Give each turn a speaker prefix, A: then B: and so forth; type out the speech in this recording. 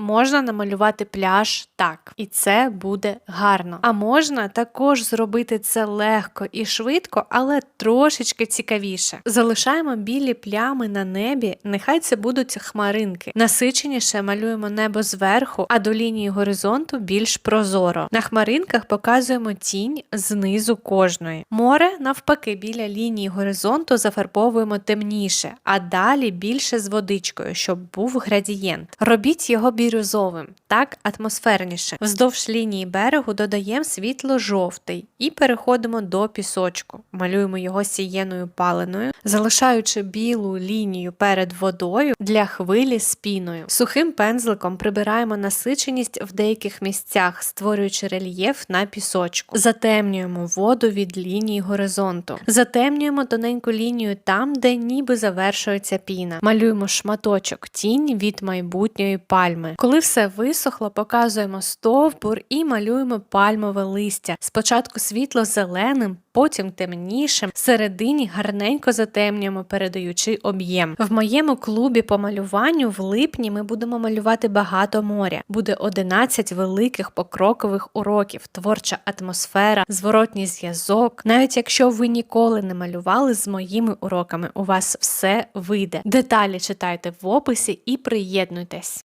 A: Можна намалювати пляж так, і це буде гарно. А можна також зробити це легко і швидко, але трошечки цікавіше. Залишаємо білі плями на небі, нехай це будуть хмаринки. Насиченіше малюємо небо зверху, а до лінії горизонту більш прозоро. На хмаринках показуємо тінь знизу кожної. Море, навпаки, біля лінії горизонту зафарбовуємо темніше, а далі більше з водичкою, щоб був градієнт. Робіть його бірюзовим, так атмосферніше. Вздовж лінії берегу додаємо світло-жовтий і переходимо до пісочку. Малюємо його сієною паленою, залишаючи білу лінію перед водою для хвилі з піною. Сухим пензликом прибираємо насиченість в деяких місцях, створюючи рельєф на пісочку. Затемнюємо воду від лінії горизонту. Затемнюємо тоненьку лінію там, де ніби завершується піна. Малюємо шматочок тінь від майбутньої пальми. Коли все висохло, показуємо стовбур і малюємо пальмове листя. Спочатку світло зеленим, потім темнішим, всередині гарненько затемнюємо, передаючи об'єм. В моєму клубі по малюванню в липні ми будемо малювати багато моря. Буде 11 великих покрокових уроків, творча атмосфера, зворотній зв'язок. Навіть якщо ви ніколи не малювали з моїми уроками, у вас все вийде. Деталі читайте в описі і приєднуйтесь.